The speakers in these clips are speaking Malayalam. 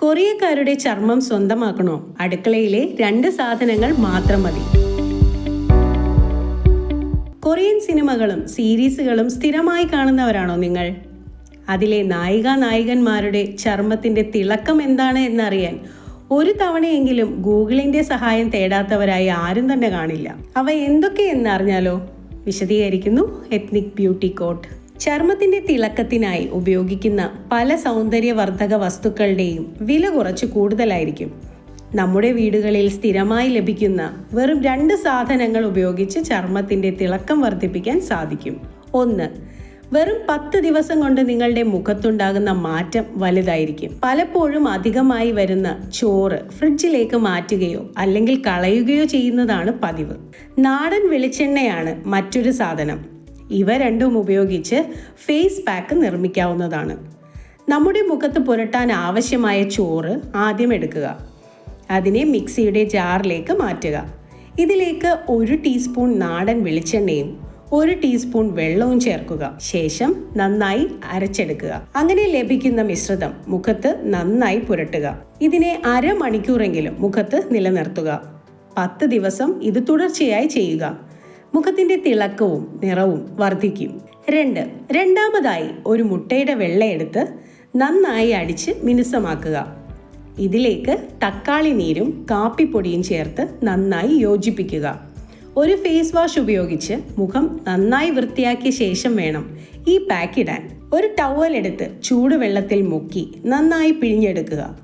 കൊറിയക്കാരുടെ ചർമ്മം സ്വന്തമാക്കണോ? അടുക്കളയിലെ രണ്ട് സാധനങ്ങൾ മാത്രം മതി. കൊറിയൻ സിനിമകളും സീരീസുകളും സ്ഥിരമായി കാണുന്നവരാണോ നിങ്ങൾ? അതിലെ നായിക നായകന്മാരുടെ ചർമ്മത്തിന്റെ തിളക്കം എന്താണ് എന്നറിയാൻ ഒരു തവണയെങ്കിലും ഗൂഗിളിന്റെ സഹായം തേടാത്തവരായി ആരും തന്നെ കാണില്ല. അവ എന്തൊക്കെയെന്നറിഞ്ഞാലോ വിശദീകരിക്കുന്നു എത്നിക് ബ്യൂട്ടി കോട്ട്. ചർമ്മത്തിന്റെ തിളക്കത്തിനായി ഉപയോഗിക്കുന്ന പല സൗന്ദര്യവർദ്ധക വസ്തുക്കളുടെയും വില കുറച്ച് കൂടുതലായിരിക്കും. നമ്മുടെ വീടുകളിൽ സ്ഥിരമായി ലഭിക്കുന്ന വെറും രണ്ട് സാധനങ്ങൾ ഉപയോഗിച്ച് ചർമ്മത്തിന്റെ തിളക്കം വർദ്ധിപ്പിക്കാൻ സാധിക്കും. ഒന്ന് വെറും പത്ത് ദിവസം കൊണ്ട് നിങ്ങളുടെ മുഖത്തുണ്ടാകുന്ന മാറ്റം വലുതായിരിക്കും. പലപ്പോഴും അധികമായി വരുന്ന ചോറ് ഫ്രിഡ്ജിലേക്ക് മാറ്റുകയോ അല്ലെങ്കിൽ കളയുകയോ ചെയ്യുന്നതാണ് പതിവ്. നാടൻ വെളിച്ചെണ്ണയാണ് മറ്റൊരു സാധനം. ഇവ രണ്ടും ഉപയോഗിച്ച് ഫേസ് പാക്ക് നിർമ്മിക്കാവുന്നതാണ്. നമ്മുടെ മുഖത്ത് പുരട്ടാൻ ആവശ്യമായ ചോറ് ആദ്യം എടുക്കുക. അതിനെ മിക്സിയുടെ ജാറിലേക്ക് മാറ്റുക. ഇതിലേക്ക് ഒരു ടീസ്പൂൺ നാടൻ വെളിച്ചെണ്ണയും ഒരു ടീസ്പൂൺ വെള്ളവും ചേർക്കുക. ശേഷം നന്നായി അരച്ചെടുക്കുക. അങ്ങനെ ലഭിക്കുന്ന മിശ്രിതം മുഖത്ത് നന്നായി പുരട്ടുക. ഇതിനെ അരമണിക്കൂറെങ്കിലും മുഖത്ത് നിലനിർത്തുക. പത്ത് ദിവസം ഇത് തുടർച്ചയായി ചെയ്യുക. മുഖത്തിന്റെ തിളക്കവും നിറവും വർദ്ധിക്കും. രണ്ട് രണ്ടാമതായി ഒരു മുട്ടയുടെ വെള്ളയെടുത്ത് നന്നായി അടിച്ച് മിനുസമാക്കുക. ഇതിലേക്ക് തക്കാളി നീരും കാപ്പിപ്പൊടിയും ചേർത്ത് നന്നായി യോജിപ്പിക്കുക. ഒരു ഫേസ് വാഷ് ഉപയോഗിച്ച് മുഖം നന്നായി വൃത്തിയാക്കിയ ശേഷം വേണം ഈ പാക്ക് ഇടാൻ. ഒരു ടവൽ എടുത്ത് ചൂടുവെള്ളത്തിൽ മുക്കി നന്നായി പിഴിഞ്ഞെടുക്കുക.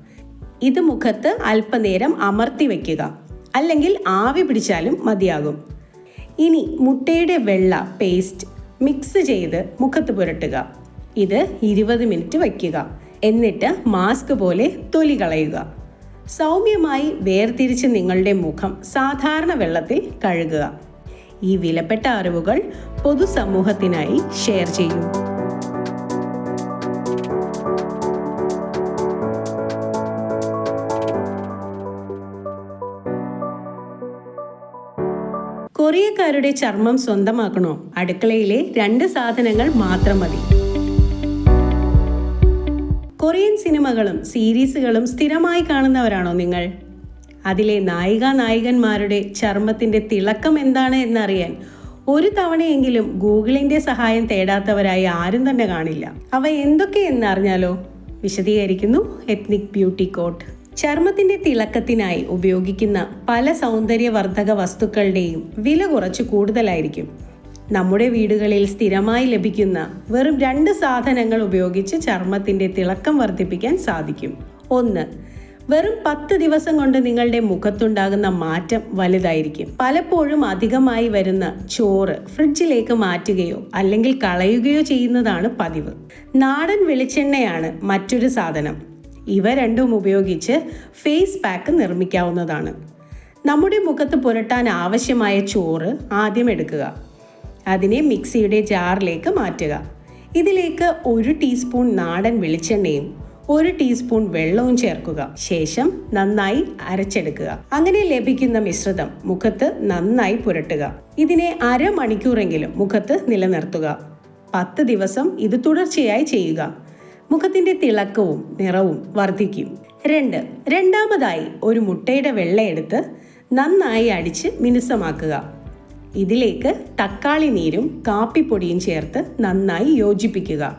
ഇത് മുഖത്ത് അല്പനേരം അമർത്തി വയ്ക്കുക അല്ലെങ്കിൽ ആവി പിടിച്ചാലും മതിയാകും. ഇനി മുട്ടയുടെ വെള്ള പേസ്റ്റ് മിക്സ് ചെയ്ത് മുഖത്ത് പുരട്ടുക. ഇത് ഇരുപത് മിനിറ്റ് വയ്ക്കുക. എന്നിട്ട് മാസ്ക് പോലെ തൊലി കളയുക. സൗമ്യമായി വേർതിരിച്ച് നിങ്ങളുടെ മുഖം സാധാരണ വെള്ളത്തിൽ കഴുകുക. ഈ വിലപ്പെട്ട അറിവുകൾ പൊതുസമൂഹത്തിനായി ഷെയർ ചെയ്യൂ. കൊറിയക്കാരുടെ ചർമ്മം സ്വന്തമാക്കണോ? അടുക്കളയിലെ രണ്ട് സാധനങ്ങൾ മാത്രം മതി. കൊറിയൻ സിനിമകളും സീരീസുകളും സ്ഥിരമായി കാണുന്നവരാണോ നിങ്ങൾ? അതിലെ നായിക നായകന്മാരുടെ ചർമ്മത്തിന്റെ തിളക്കം എന്താണ് എന്നറിയാൻ ഒരു തവണയെങ്കിലും ഗൂഗിളിന്റെ സഹായം തേടാത്തവരായി ആരും തന്നെ കാണില്ല. അവ എന്തൊക്കെ അറിഞ്ഞാലോ വിശദീകരിക്കുന്നു എത്നിക് ബ്യൂട്ടി കോട്ട്. ചർമ്മത്തിന്റെ തിളക്കത്തിനായി ഉപയോഗിക്കുന്ന പല സൗന്ദര്യവർദ്ധക വസ്തുക്കളുടെയും വില കുറച്ച് കൂടുതലായിരിക്കും. നമ്മുടെ വീടുകളിൽ സ്ഥിരമായി ലഭിക്കുന്ന വെറും രണ്ട് സാധനങ്ങൾ ഉപയോഗിച്ച് ചർമ്മത്തിന്റെ തിളക്കം വർദ്ധിപ്പിക്കാൻ സാധിക്കും. ഒന്ന് വെറും പത്ത് ദിവസം കൊണ്ട് നിങ്ങളുടെ മുഖത്തുണ്ടാകുന്ന മാറ്റം വലുതായിരിക്കും. പലപ്പോഴും അധികമായി വരുന്ന ചോറ് ഫ്രിഡ്ജിലേക്ക് മാറ്റുകയോ അല്ലെങ്കിൽ കളയുകയോ ചെയ്യുന്നതാണ് പതിവ്. നാടൻ വെളിച്ചെണ്ണയാണ് മറ്റൊരു സാധനം. ഇവ രണ്ടും ഉപയോഗിച്ച് ഫേസ് പാക്ക് നിർമ്മിക്കാവുന്നതാണ്. നമ്മുടെ മുഖത്ത് പുരട്ടാൻ ആവശ്യമായ ചോറ് ആദ്യം എടുക്കുക. അതിനെ മിക്സിയുടെ ജാറിലേക്ക് മാറ്റുക. ഇതിലേക്ക് ഒരു ടീസ്പൂൺ നാടൻ വെളിച്ചെണ്ണയും ഒരു ടീസ്പൂൺ വെള്ളവും ചേർക്കുക. ശേഷം നന്നായി അരച്ചെടുക്കുക. അങ്ങനെ ലഭിക്കുന്ന മിശ്രിതം മുഖത്ത് നന്നായി പുരട്ടുക. ഇതിനെ അരമണിക്കൂറെങ്കിലും മുഖത്ത് നിലനിർത്തുക. പത്ത് ദിവസം ഇത് തുടർച്ചയായി ചെയ്യുക. മുഖത്തിന്റെ തിളക്കവും നിറവും വർദ്ധിക്കും. രണ്ട് രണ്ടാമതായി ഒരു മുട്ടയുടെ വെള്ളയെടുത്ത് നന്നായി അടിച്ച് മിനുസമാക്കുക. ഇതിലേക്ക് തക്കാളി നീരും കാപ്പിപ്പൊടിയും ചേർത്ത് നന്നായി യോജിപ്പിക്കുക.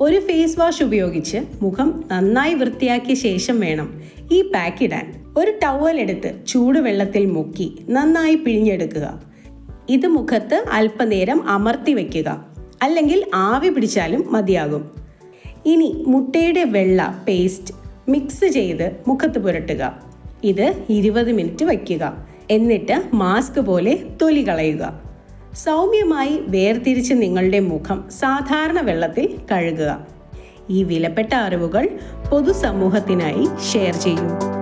ഒരു ഫേസ് വാഷ് ഉപയോഗിച്ച് മുഖം നന്നായി വൃത്തിയാക്കിയ ശേഷം വേണം ഈ പാക്ക് ഇടാൻ. ഒരു ടവൽ എടുത്ത് ചൂടുവെള്ളത്തിൽ മുക്കി നന്നായി പിഴിഞ്ഞെടുക്കുക. ഇത് മുഖത്ത് അല്പനേരം അമർത്തി വയ്ക്കുക അല്ലെങ്കിൽ ആവി പിടിച്ചാലും മതിയാകും. ഇനി മുട്ടയുടെ വെള്ള പേസ്റ്റ് മിക്സ് ചെയ്ത് മുഖത്ത് പുരട്ടുക. ഇത് ഇരുപത് മിനിറ്റ് വയ്ക്കുക. എന്നിട്ട് മാസ്ക് പോലെ തൊലി കളയുക. സൗമ്യമായി വേർതിരിച്ച് നിങ്ങളുടെ മുഖം സാധാരണ വെള്ളത്തിൽ കഴുകുക. ഈ വിലപ്പെട്ട അറിവുകൾ പൊതുസമൂഹത്തിനായി ഷെയർ ചെയ്യൂ.